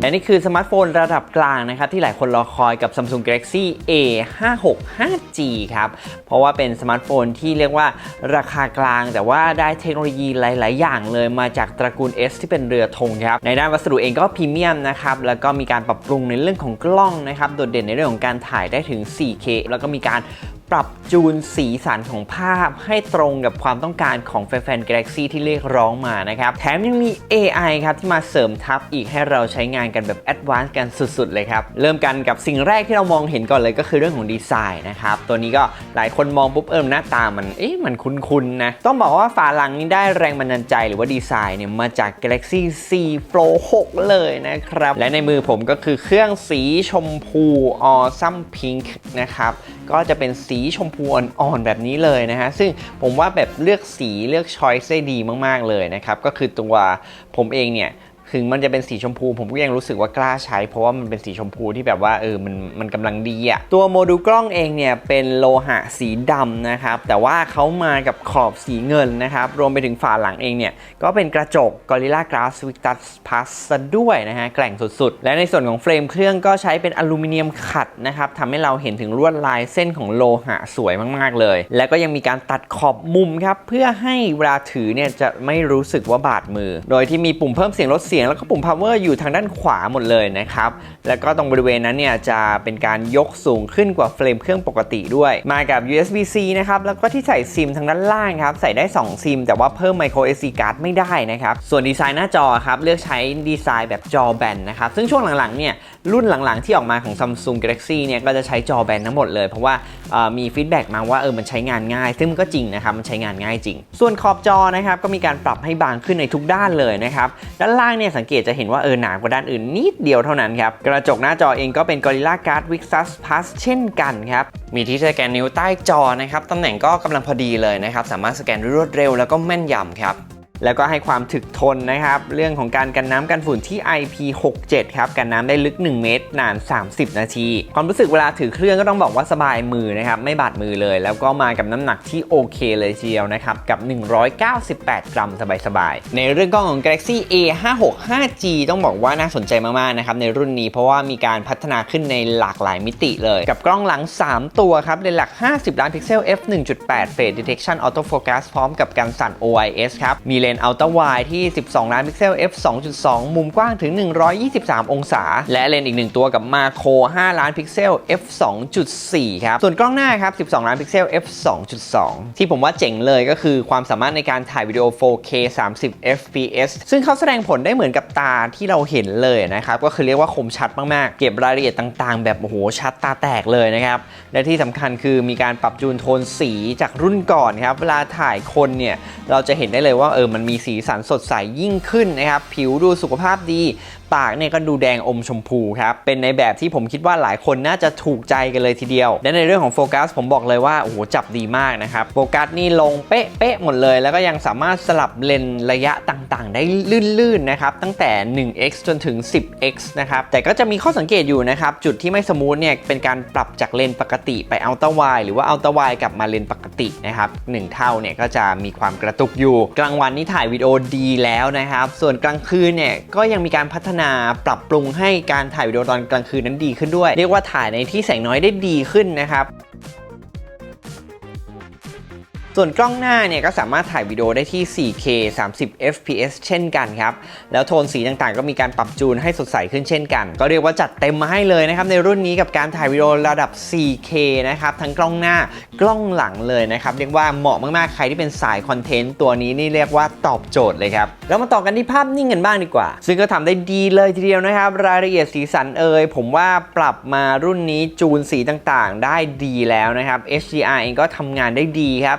และนี่คือสมาร์ทโฟนระดับกลางนะครับที่หลายคนรอคอยกับ Samsung Galaxy A 5 6 5G ครับ เพราะว่าเป็นสมาร์ทโฟนที่เรียกว่าราคากลาง แต่ว่าได้เทคโนโลยีหลาย ๆ อย่างเลยมาจากตระกูล S ที่เป็นเรือธงครับในด้านวัสดุเองก็พรีเมียมนะครับแล้วก็มีการปรับปรุงในเรื่องของกล้องนะครับโดดเด่นในเรื่องของการถ่ายได้ถึง 4K แล้วก็มีการ ปรับจูนสีสันของภาพให้ตรงกับความต้องการของแฟนๆ Galaxy ที่เรียกร้องมานะครับ แถมยังมี AI ครับที่มาเสริมทับอีกให้เราใช้งานกันแบบแอดวานซ์กันสุดๆ เลยครับ เริ่มกันกับสิ่งแรกที่เรามองเห็นก่อนเลยก็คือเรื่องของดีไซน์นะครับ ตัวนี้ก็หลายคนมองปุ๊บเอิมหน้าตามันเอ๊ะมันคุ้นๆนะ ต้องบอกว่าฝาหลังนี้ได้แรงบันดาลใจหรือว่าดีไซน์เนี่ยมาจาก Galaxy C Flow 6เลยนะครับและในมือผมก็คือเครื่องสีชมพูออซัมพิงค์นะครับก็จะเป็นสีชมพูอ่อนๆแบบนี้เลยนะฮะ ซึ่งผมว่าแบบเลือกสีเลือกช้อยส์ได้ดีมากๆเลยนะครับ ก็คือตัวผมเองเนี่ย ถึงมันจะเป็นสีชมพู ผมก็ยังรู้สึกว่ากล้าใช้ เพราะว่ามันเป็นสีชมพูที่แบบว่าเออมันมันกำลังดีอะตัวโมดูลกล้องเองเนี่ยเป็นโลหะสีดำนะครับแต่ว่าเขามากับขอบสีเงินนะครับรวมไปถึงฝาหลังเองเนี่ยก็เป็นกระจก Gorilla Glass Victus Plus ด้วยนะฮะแกร่งสุดๆ และในส่วนของเฟรมเครื่องก็ใช้เป็นอลูมิเนียมขัดนะครับทำให้เราเห็นถึงลวดลายเส้นของโลหะสวยมากๆเลย แล้วก็ยังมีการตัดขอบมุมครับเพื่อให้เวลาถือเนี่ยจะไม่รู้สึกว่าบาดมือ โดยที่มีปุ่มเพิ่มเสียงลดเสียงแล้วก็ปุ่ม power อยู่ทางด้านขวาหมดเลยนะครับ แล้วก็ตรงบริเวณนั้นเนี่ยจะเป็นการยกสูงขึ้นกว่าเฟรมเครื่องปกติด้วย มากับ USB-C นะครับ แล้วก็ที่ใส่ซิมทางด้านล่างครับ ใส่ได้ 2 ซิม แต่ว่าเพิ่ม micro SD card ไม่ได้นะครับ ส่วนดีไซน์หน้าจอครับ เลือกใช้ดีไซน์แบบจอแบนนะครับ ซึ่งช่วงหลังๆเนี่ยรุ่นหลังๆที่ออกมาของ Samsung Galaxy เนี่ยก็จะใช้จอแบนทั้งหมดเลย เพราะว่ามีฟีดแบ็กมาว่าเออมันใช้งานง่าย ซึ่งมันก็จริงนะครับมันใช้งานง่ายจริง ส่วนขอบจอนะครับก็มีการปรับให้บางขึ้นในทุกด้านเลยนะครับด้านล่างเนี่ยสังเกตจะเห็นว่าเออหนากว่าด้านอื่นนิดเดียวเท่านั้นครับ กระจกหน้าจอเองก็เป็น Gorilla Glass Victus Plus เช่นกันครับ มีที่สแกนนิ้วใต้จอนะครับตำแหน่งก็กำลังพอดีเลยนะครับ สามารถสแกนรวดเร็วแล้วก็แม่นยำครับ แล้วก็ให้ความถึกทนนะครับ เรื่องของการกันน้ำกันฝุ่นที่ IP67 ครับ กันน้ำได้ลึก 1 เมตร นาน 30 นาที ความรู้สึกเวลาถือเครื่องก็ต้องบอกว่าสบายมือนะครับ ไม่บาดมือเลย แล้วก็มากับน้ำหนักที่โอเคเลยทีเดียวนะครับ กับ 198 กรัมสบายๆ ในเรื่องกล้องของ Galaxy A56 5G ต้องบอกว่าน่าสนใจมากๆนะครับในรุ่นนี้เพราะว่ามีการพัฒนาขึ้นในหลากหลายมิติเลย กับกล้องหลัง 3 ตัวครับเลนหลัก 50 ล้านพิกเซล f 1.8 Face Detection Auto Focus พร้อมกับการสั่น OIS ครับมีเลนส์ Ultra Wide ที่ 12 ล้านพิกเซล f 2.2 มุมกว้างถึง 123 องศา และเลนส์อีกหนึ่งตัวกับ Macro 5ล้านพิกเซล f 2.4 ครับ ส่วนกล้องหน้าครับ 12 ล้านพิกเซล f 2.2 ที่ผมว่าเจ๋งเลยก็คือความสามารถในการถ่ายวิดีโอ 4K 30 fps ซึ่งเขาแสดงผลได้เหมือนกับตาที่เราเห็นเลยนะครับ ก็คือเรียกว่าคมชัดมากๆ เก็บรายละเอียดต่างๆ แบบโอ้โหชัดตาแตกเลยนะครับ และที่สำคัญคือมีการปรับจูนโทนสีจากรุ่นก่อนครับ เวลาถ่ายคนเนี่ย เราจะเห็นได้เลยว่าเออมันมีสีสันสดใสยิ่งขึ้นนะครับ ผิวดูสุขภาพดี ปากเนี่ยก็ดูแดงอมชมพูครับ เป็นในแบบที่ผมคิดว่าหลายคนน่าจะถูกใจกันเลยทีเดียว และในเรื่องของโฟกัสผมบอกเลยว่า โอ้โห จับดีมากนะครับ โฟกัสนี่ลงเป๊ะเป๊ะหมดเลย แล้วก็ยังสามารถสลับเลนระยะต่างๆ ได้ลื่นๆนะครับ ตั้งแต่ 1x จนถึง 10x นะครับ แต่ก็จะมีข้อสังเกตอยู่นะครับ จุดที่ไม่สมูทเนี่ยเป็นการปรับจากเลนปกติไปอัลตร้าไวหรือว่าอัลตร้าไวกลับมาเลนปกตินะครับหนึ่งเท่าเนี่ยก็จะมีความกระตุกอยู่ กลางวันนี่ถ่ายวิดีโอดีแล้วนะครับ ส่วนกลางคืนเนี่ยก็ยังมีการพัฒนาปรับปรุงให้การถ่ายวิดีโอตอนกลางคืนนั้นดีขึ้นด้วย เรียกว่าถ่ายในที่แสงน้อยได้ดีขึ้นนะครับ ส่วนกล้องหน้าเนี่ยก็สามารถถ่ายวิดีโอได้ที่ 4K 30 fps เช่นกันครับ แล้วโทนสีต่างๆ ก็มีการปรับจูนให้สดใสขึ้นเช่นกัน ก็เรียกว่าจัดเต็มมาให้เลยนะครับ ในรุ่นนี้กับการถ่ายวิดีโอระดับ 4K นะครับ ทั้งกล้องหน้ากล้องหลังเลยนะครับ เรียกว่าเหมาะมากๆ ใครที่เป็นสายคอนเทนต์ตัวนี้นี่เรียกว่าตอบโจทย์เลยครับ แล้วมาต่อกันที่ภาพนิ่งกันบ้างดีกว่า ซึ่งก็ทำได้ดีเลยทีเดียวนะครับ รายละเอียดสีสันเอ่ยผมว่าปรับมารุ่นนี้จูนสีต่างๆ ได้ดีแล้วนะครับ HDR เองก็ทำงานได้ดีครับ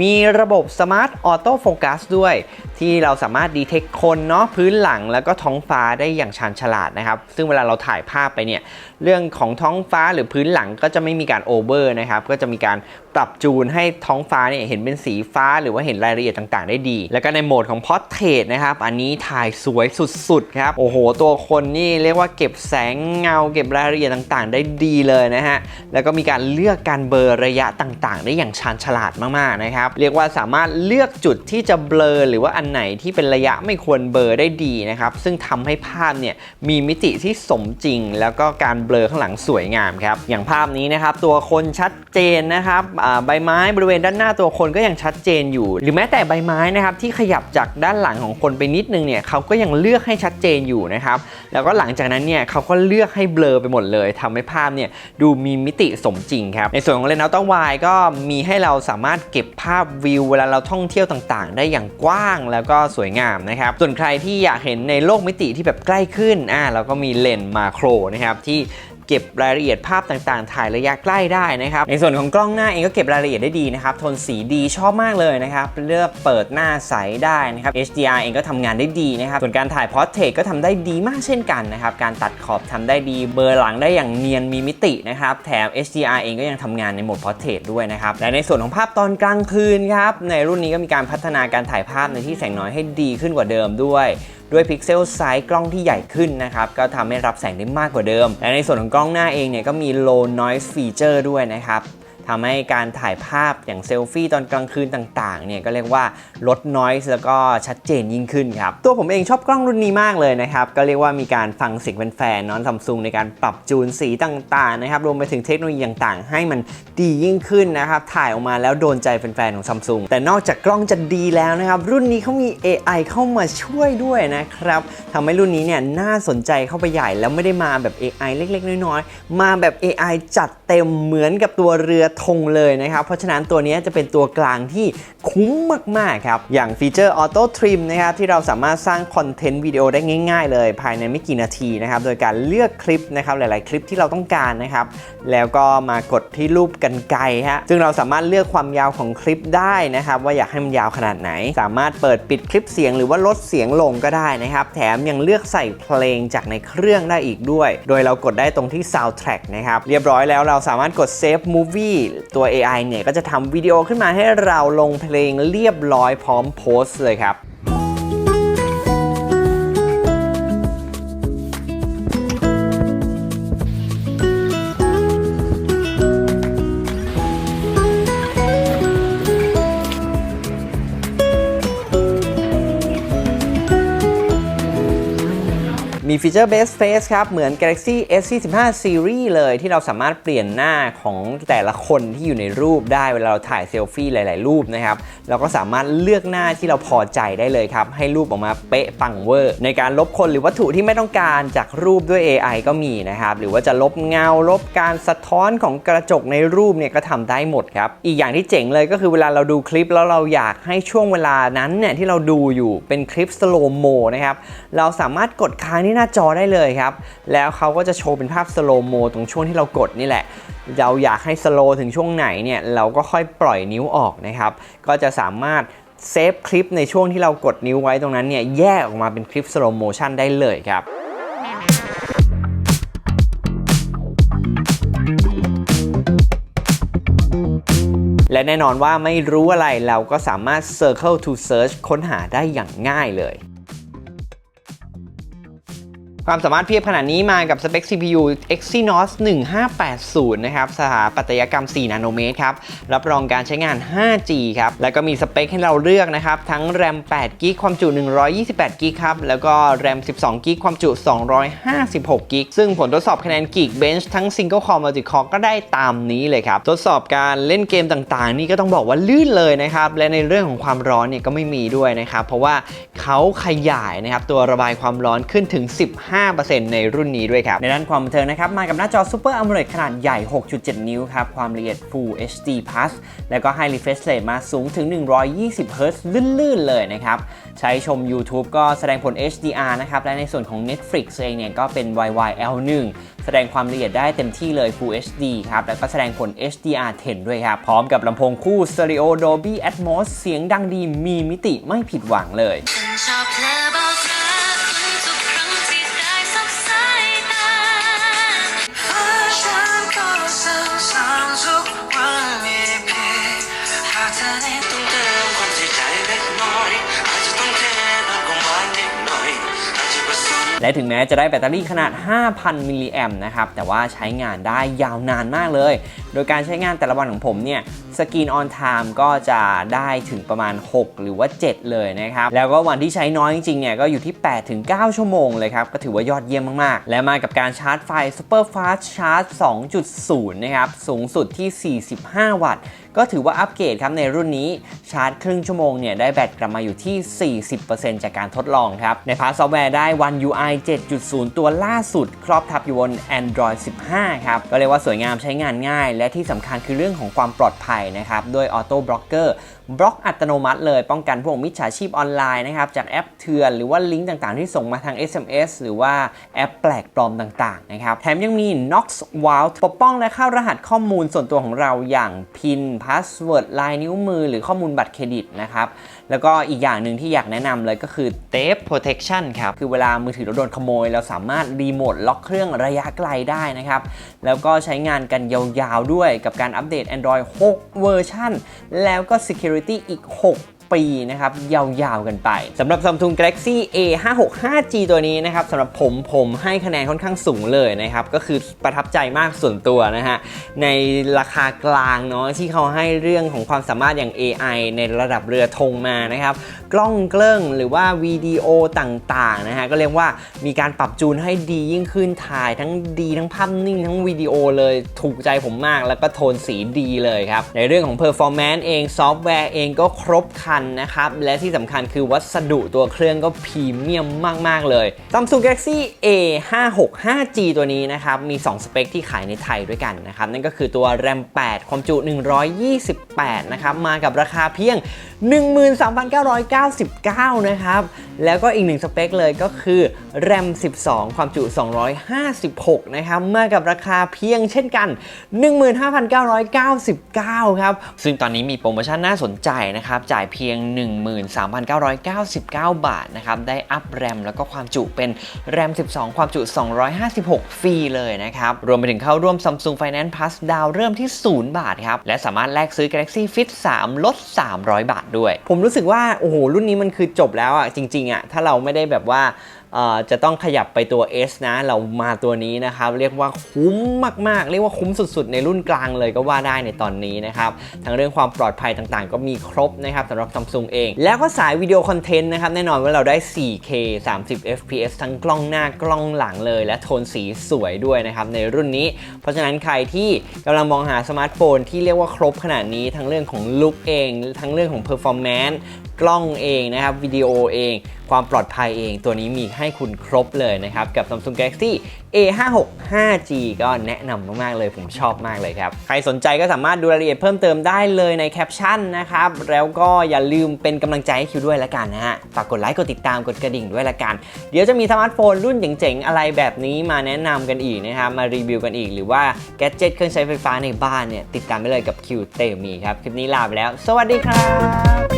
มีระบบ Smart Auto Focus ด้วย ที่เราสามารถดีเทคคนเนาะพื้นหลังแล้วก็ท้องฟ้าได้อย่างชาญฉลาดนะครับ ซึ่งเวลาเราถ่ายภาพไปเนี่ย เรื่องของท้องฟ้าหรือพื้นหลังก็จะไม่มีการโอเวอร์นะครับ ก็จะมีการปรับจูนให้ท้องฟ้าเนี่ยเห็นเป็นสีฟ้า หรือว่าเห็นรายละเอียดต่าง ๆ ได้ดี แล้วก็ในโหมดของ Portrait นะครับ อันนี้ถ่ายสวยสุดๆครับ โอ้โห ตัวคนนี่เรียกว่าเก็บแสงเงา เก็บรายละเอียดต่างๆ ได้ดีเลยนะฮะ แล้วก็มีการเลือกการเบอร์ระยะต่างๆ ได้อย่างชาญฉลาดมากๆนะครับนะครับ เรียกว่าสามารถเลือกจุดที่จะเบลอหรือว่าอันไหนที่เป็นระยะไม่ควรเบลอได้ดีนะครับ ซึ่งทำให้ภาพเนี่ยมีมิติที่สมจริง แล้วก็การเบลอข้างหลังสวยงามครับ อย่างภาพนี้นะครับ ตัวคนชัดเจนนะครับใบไม้บริเวณด้านหน้าตัวคนก็ยังชัดเจนอยู่ หรือแม้แต่ใบไม้นะครับที่ขยับจากด้านหลังของคนไปนิดนึงเนี่ยเขาก็ยังเลือกให้ชัดเจนอยู่นะครับแล้วก็หลังจากนั้นเนี่ยเขาก็เลือกให้เบลอไปหมดเลยทำให้ภาพเนี่ยดูมีมิติสมจริงครับในส่วนของเลนส์อัลตร้าไวก็มีให้เราสามารถเก็บภาพวิวเวลาเราท่องเที่ยวต่างๆ ได้อย่างกว้างแล้วก็สวยงามนะครับ ส่วนใครที่อยากเห็นในโลกมิติที่แบบใกล้ขึ้นอ่าเราก็มีเลนส์มาโครนะครับที่ เก็บรายละเอียดภาพต่างๆ ถ่ายระยะใกล้ได้นะครับ ในส่วนของกล้องหน้าเองก็เก็บรายละเอียดได้ดีนะครับ โทนสีดีชอบมากเลยนะครับ เลือกเปิดหน้าใสได้นะครับ HDR เองก็ทำงานได้ดีนะครับ ส่วนการถ่ายพอร์เทรตก็ทำได้ดีมากเช่นกันนะครับ การตัดขอบทำได้ดีเบลอร์หลังได้อย่างเนียนมีมิตินะครับ แถม HDR เองก็ยังทำงานในโหมดพอร์เทรตด้วยนะครับ และในส่วนของภาพตอนกลางคืนครับ ในรุ่นนี้ก็มีการพัฒนาการถ่ายภาพในที่แสงน้อยให้ดีขึ้นกว่าเดิมด้วยด้วยพิกเซลไซส์กล้องที่ใหญ่ขึ้นนะครับก็ทำให้รับแสงได้มากกว่าเดิม และในส่วนของกล้องหน้าเองเนี่ยก็มี low noise feature ด้วยนะครับ ทำให้การถ่ายภาพอย่างเซลฟี่ตอนกลางคืนต่างๆเนี่ยก็เรียกว่าลด noise แล้วก็ชัดเจนยิ่งขึ้นครับ ตัวผมเองชอบกล้องรุ่นนี้มากเลยนะครับ ก็เรียกว่ามีการฟังเสียงแฟนๆเนอนซัมซุงในการปรับจูนสีต่างๆนะครับรวมไปถึงเทคโนโลยีต่างๆ ให้มันดียิ่งขึ้นนะครับถ่ายออกมาแล้วโดนใจแฟนๆของซัมซุงแต่นอกจากกล้องจะดีแล้วนะครับรุ่นนี้เขามี AI เข้ามาช่วยด้วยนะครับทำให้รุ่นนี้เนี่ยน่าสนใจเข้าไปใหญ่แล้วไม่ได้มาแบบ AI เล็ก ๆ น้อยๆมาแบบ AI จัดเต็มเหมือนกับตัวเรือธงเลยนะครับ เพราะฉะนั้นตัวนี้จะเป็นตัวกลางที่คุ้มมาก ๆ ครับ อย่างฟีเจอร์ Auto Trim นะครับที่เราสามารถสร้างคอนเทนต์วิดีโอได้ง่าย ๆ เลยภายในไม่กี่นาทีนะครับ โดยการเลือกคลิปนะครับหลาย ๆ คลิปที่เราต้องการนะครับ แล้วก็มากดที่รูปกันไกรฮะซึ่งเราสามารถเลือกความยาวของคลิปได้นะครับ ว่าอยากให้มันยาวขนาดไหน สามารถเปิดปิดคลิปเสียงหรือว่าลดเสียงลงก็ได้นะครับ แถมยังเลือกใส่เพลงจากในเครื่องได้อีกด้วย โดยเรากดได้ตรงที่ Soundtrack นะครับเรียบร้อยแล้วเราสามารถกด Save Movie ตัว AI เนี่ยก็จะทำวิดีโอขึ้นมาให้เราลงเพลงเรียบร้อยพร้อมโพสต์เลยครับ มีฟีเจอร์ Best Face ครับ เหมือน Galaxy S25 Series เลยที่เราสามารถเปลี่ยนหน้าของแต่ละคนที่อยู่ในรูปได้เวลาเราถ่ายเซลฟี่หลาย ๆ รูปนะครับเราก็สามารถเลือกหน้าที่เราพอใจได้เลยครับ ให้รูปออกมาเป๊ะปังเวอร์ ในการลบคนหรือวัตถุที่ไม่ต้องการจากรูปด้วย AI ก็มีนะครับ หรือว่าจะลบเงาลบการสะท้อนของกระจกในรูปเนี่ยก็ทำได้หมดครับ อีกอย่างที่เจ๋งเลยก็คือเวลาเราดูคลิปแล้วเราอยากให้ช่วงเวลานั้นเนี่ยที่เราดูอยู่เป็นคลิปสโลโมนะครับเราสามารถกดค้างที่หน้าจอได้เลยครับ แล้วเขาก็จะโชว์เป็นภาพสโลโมตรงช่วงที่เรากดนี่แหละ เราอยากให้สโลถึงช่วงไหนเนี่ยเราก็ค่อยปล่อยนิ้วออกนะครับ ก็จะสามารถเซฟคลิปในช่วงที่เรากดนิ้วไว้ตรงนั้นเนี่ยแยกออกมาเป็นคลิปสโลโมชันได้เลยครับและแน่นอนว่าไม่รู้อะไรเราก็สามารถ Circle to Search ค้นหาได้อย่างง่ายเลย ความสามารถเพียบขนาดนี้มากับสเปค CPU Exynos 1580 นะครับ สถาปัตยกรรม 4 นาโนเมตรครับ รับรองการใช้งาน 5G ครับ แล้วก็มีสเปคให้เราเลือกนะครับ ทั้ง RAM 8 g b ความจุ 128 g b ครับ แล้วก็ RAM 12 g b ความจุ 256 g b ซึ่งผลทดสอบคะแนน Geekbench ทั้ง Single Core Multi Core ก็ได้ตามนี้เลยครับ ทดสอบการเล่นเกมต่างๆ นี่ก็ต้องบอกว่าลื่นเลยนะครับ และในเรื่องของความร้อนเนี่ยก็ไม่มีด้วยนะครับ เพราะว่าเขาขยายนะครับตัวระบายความร้อนขึ้นถึง 15 5%ในรุ่นนี้ด้วยครับ ในด้านความบันเทิงนะครับ มากับหน้าจอ Super AMOLED ขนาดใหญ่ 6.7 นิ้วครับ ความละเอียด Full HD Plus แล้วก็ให้ refresh rate มาสูงถึง 120 Hz ลื่นๆ เลยนะครับ ใช้ชม YouTube ก็แสดงผล HDR นะครับ และในส่วนของ Netflix เองเนี่ยก็เป็น YYL1 แสดงความละเอียดได้เต็มที่เลย Full HD ครับ แล้วก็แสดงผล HDR10 ด้วยครับ พร้อมกับลำโพงคู่ Stereo Dolby Atmos เสียงดังดีมีมิติไม่ผิดหวังเลย และถึงแม้จะได้แบตเตอรี่ขนาด 5,000 มิลลิแอมนะครับแต่ว่าใช้งานได้ยาวนานมากเลย โดยการใช้งานแต่ละวันของผมเนี่ย สกรีนออนไทม์ก็จะได้ถึงประมาณ 6 หรือว่า 7 เลยนะครับ แล้วก็วันที่ใช้น้อยจริงๆเนี่ยก็อยู่ที่ 8 ถึง 9 ชั่วโมงเลยครับ ก็ถือว่ายอดเยี่ยมมากๆ และมากับการชาร์จไฟ Super Fast Charge 2.0 นะครับ สูงสุดที่ 45 วัตต์ก็ถือว่าอัปเกรดครับในรุ่นนี้ชาร์จครึ่งชั่วโมงเนี่ยได้แบตกลับมาอยู่ที่ 40%จากการทดลองครับ ในพาร์ทซอฟต์แวร์ได้ One UI 7.0 ตัวล่าสุด ครอบทับอยู่บน Android 15 ครับ ก็เรียกว่าสวยงามใช้งานง่าย และที่สำคัญคือเรื่องของความปลอดภัยนะครับด้วย Auto Blocker บล็อกอัตโนมัติเลยป้องกันพวกมิจฉาชีพออนไลน์นะครับจากแอปเถื่อนหรือว่าลิงก์ต่างๆ ที่ส่งมาทาง SMS หรือว่าแอปแปลกปลอมต่างๆนะครับแถมยังมี Knox Vault ปกป้องและเข้ารหัสข้อมูลส่วนตัวของเราอย่างพินพาสเวิร์ดลายนิ้วมือ หรือข้อมูลบัตรเครดิตนะครับ แล้วก็อีกอย่างหนึ่งที่อยากแนะนำเลยก็คือเทปโปรเทคชันครับ คือเวลามือถือเราโดนขโมย เราสามารถรีโมทล็อกเครื่องระยะไกลได้นะครับ แล้วก็ใช้งานกันยาวๆด้วยกับการอัปเดต Android 6 เวอร์ชันแล้วก็ Security อีก 6 ปีนะครับยาวๆกันไปสำหรับ Samsung Galaxy A 5 6 5G ตัวนี้นะครับสำหรับผมผมให้คะแนนค่อนข้างสูงเลยนะครับก็คือประทับใจมากส่วนตัวนะฮะในราคากลางเนาะที่เขาให้เรื่องของความสามารถอย่าง AI ในระดับเรือธงมานะครับกล้องเกลิ้งหรือว่าวิดีโอต่างๆนะฮะก็เรียกว่ามีการปรับจูนให้ดียิ่งขึ้นถ่ายทั้งดีทั้งภาพนิ่งทั้งวิดีโอเลยถูกใจผมมาก แล้วก็โทนสีดีเลยครับในเรื่องของ performance เองซอฟต์แวร์เองก็ครบคันันนะครับ และที่สำคัญคือวัสดุตัวเครื่องก็พรีเมียมมาก ๆ เลย Samsung Galaxy A 5 6 5G ตัวนี้นะครับ มี 2 สเปคที่ขายในไทยด้วยกันนะครับ นั่นก็คือตัว RAM 8 ความจุ 128 นะครับ มากับราคาเพียง 13,999 นะครับ แล้วก็อีกหนึ่งสเปคเลยก็คือ RAM 12 ความจุ 256 นะครับ มากับราคาเพียงเช่นกัน 15,999 ครับ ซึ่งตอนนี้มีโปรโมชั่นน่าสนใจนะครับ จ่ายเพียงียง 13,999 บาทนะครับได้อัพแรมแล้วก็ความจุเป็นแรม 12 ความจุ 256 ฟรีเลยนะครับ รวมไปถึงเข้าร่วม Samsung Finance Plus ดาวเริ่มที่ 0 บาทครับ และสามารถแลกซื้อ Galaxy Fit 3 ลด 300 บาทด้วย ผมรู้สึกว่า โอ้โห รุ่นนี้มันคือจบแล้วอะ จริง ๆ อะ ถ้าเราไม่ได้แบบว่า จะต้องขยับไปตัว S นะ เรามาตัวนี้นะครับ เรียกว่าคุ้มมากๆ เรียกว่าคุ้มสุดๆ ในรุ่นกลางเลยก็ว่าได้ในตอนนี้นะครับทั้งเรื่องความปลอดภัยต่างๆ ก็มีครบนะครับสำหรับ Samsung เอง แล้วก็สายวิดีโอคอนเทนต์นะครับ แน่นอนว่าเราได้ 4K 30 FPS ทั้งกล้องหน้ากล้องหลังเลย และโทนสีสวยด้วยนะครับในรุ่นนี้ เพราะฉะนั้นใครที่กำลังมองหาสมาร์ทโฟนที่เรียกว่าครบขนาดนี้ทั้งเรื่องของลุคเอง ทั้งเรื่องของ performance กล้องเองนะครับวิดีโอเอง ความปลอดภัยเอง ตัวนี้มีให้คุณครบเลยนะครับกับ Samsung Galaxy A56 5G ก็แนะนำมาก ๆ เลยผมชอบมากเลยครับ ใครสนใจก็สามารถดูรายละเอียดเพิ่มเติมได้เลยในแคปชั่นนะครับ แล้วก็อย่าลืมเป็นกำลังใจให้คิวด้วยละกันนะฮะ ฝากกดไลค์ กดติดตาม กดกระดิ่งด้วยละกัน เดี๋ยวจะมีสมาร์ทโฟนรุ่นเจ๋ง ๆ อะไรแบบนี้มาแนะนำกันอีกนะครับ มารีวิวกันอีก หรือว่าแกดเจิตเครื่องใช้ไฟฟ้าในบ้านเนี่ยติดตามได้เลยกับคิวเตมีครับ คลิปนี้ลาไปแล้ว สวัสดีครับ